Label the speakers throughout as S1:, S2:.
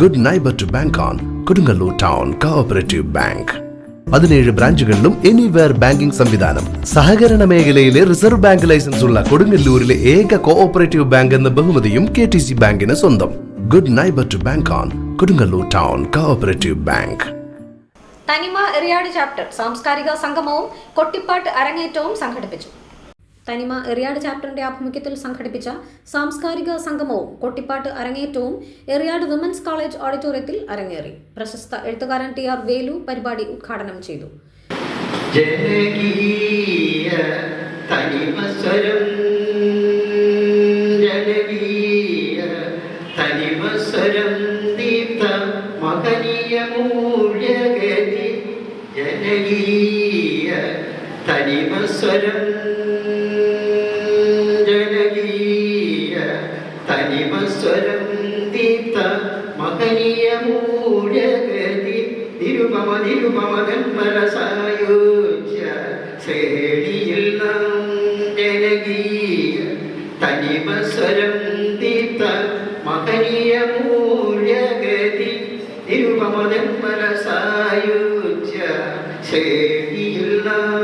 S1: Good neighbour to bank on Kodungallur town cooperative bank പതിനേഴ് ബ്രാഞ്ചുകളിലും anywhere banking സംവിധാനം. സഹകരണ മേഖലയിലെ റിസർവ് ബാങ്ക് ലൈസൻസ് ഉള്ള കൊടുങ്ങല്ലൂരിലെ ഏക കോഓപ്പറേറ്റീവ് ബാങ്ക് എന്ന ബഹുമതിയും കെ ടി സി ബാങ്കിന് സ്വന്തം. Good neighbour to bank on Kodungallur town cooperative bank
S2: Thanima Eriyad chapter സാംസ്കാരിക സംഗമവും കൊട്ടിപ്പാട്ട് അരങ്ങേറ്റവും സംഘടിപ്പിച്ചു. തനിമ എറിയാട് ചാപ്റ്ററിന്റെ ആഭിമുഖ്യത്തിൽ സംഘടിപ്പിച്ച സാംസ്കാരിക സംഗമവും കൊട്ടിപ്പാട്ട് അരങ്ങേറ്റവും എറിയാട് വിമൻസ് കോളേജ് ഓഡിറ്റോറിയത്തിൽ അരങ്ങേറി. പ്രശസ്ത എഴുത്തുകാരൻ ടി ആർ വേലു പരിപാടി ഉദ്ഘാടനം ചെയ്തു.
S3: ജനകീയ തനിമസ്വരം ജനകീയ തനിമസ്വരം ദീപ്ത മകനീയ മൂല്യഗതി നിരുപമ നിരുപമ ശ്രേണിയിൽ നാം ജനകീയ തനിമസ്വരം ദീപ്ത മകനീയ മൂല്യഗതി നിരുപമ ഗന്ധരസായോജ്യ ശ്രേണിയിൽ നാം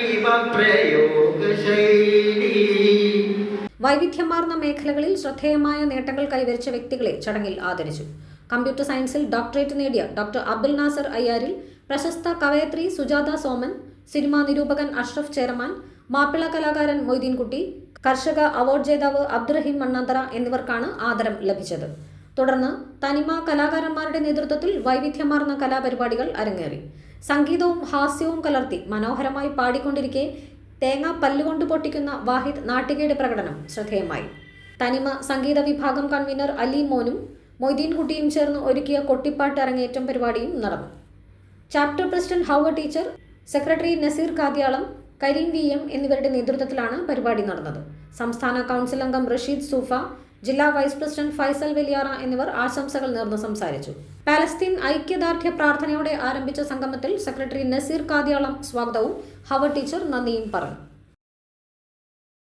S2: വൈവിധ്യമാർന്ന മേഖലകളിൽ ശ്രദ്ധേയമായ നേട്ടങ്ങൾ കൈവരിച്ച വ്യക്തികളെ ചടങ്ങിൽ ആദരിച്ചു. കമ്പ്യൂട്ടർ സയൻസിൽ ഡോക്ടറേറ്റ് നേടിയ ഡോക്ടർ അബ്ദുൽ നാസർ അയ്യാരിൽ പ്രശസ്ത കവയത്രി സുജാത സോമൻ സിനിമാ നിരൂപകൻ അഷ്റഫ് ചെയർമാൻ മാപ്പിള കലാകാരൻ മൊയ്തീൻകുട്ടി കർഷക അവാർഡ് ജേതാവ് അബ്ദുറഹീം മണ്ണാന്തറ എന്നിവർക്കാണ് ആദരം ലഭിച്ചത്. തുടർന്ന് തനിമ കലാകാരന്മാരുടെ നേതൃത്വത്തിൽ വൈവിധ്യമാർന്ന കലാപരിപാടികൾ അരങ്ങേറി. സംഗീതവും ഹാസ്യവും കലർത്തി മനോഹരമായി പാടിക്കൊണ്ടിരിക്കെ തേങ്ങ പല്ലുകൊണ്ട് പൊട്ടിക്കുന്ന വാഹിദ് നാട്ടികയുടെ പ്രകടനം ശ്രദ്ധേയമായി. തനിമ സംഗീത വിഭാഗം കൺവീനർ അലി മോനും മൊയ്തീൻകുട്ടിയും ചേർന്ന് ഒരുക്കിയ കൊട്ടിപ്പാട്ട് അരങ്ങേറ്റം പരിപാടിയും നടന്നു. Chapter president Hawwa teacher secretary Naseer Kadyalam Kareem V M എന്നിവരുടെ നേതൃത്വത്തിലാണ് പരിപാടി നടന്നത്. സംസ്ഥാന കൗൺസിൽ അംഗം റഷീദ് സൂഫ ജില്ലാ വൈസ് പ്രസിഡന്റ് ഫൈസൽ വെലിയാറ എന്നിവർ ആശംസകൾ നേർന്ന് സംസാരിച്ചു. പാലസ്തീൻ ഐക്യദാർഢ്യ പ്രാർത്ഥനയോടെ ആരംഭിച്ച സംഗമത്തിൽ സെക്രട്ടറി നസീർ കാദിയാളം സ്വാഗതവും ഹവ ടീച്ചർ നന്ദിയും പറഞ്ഞു.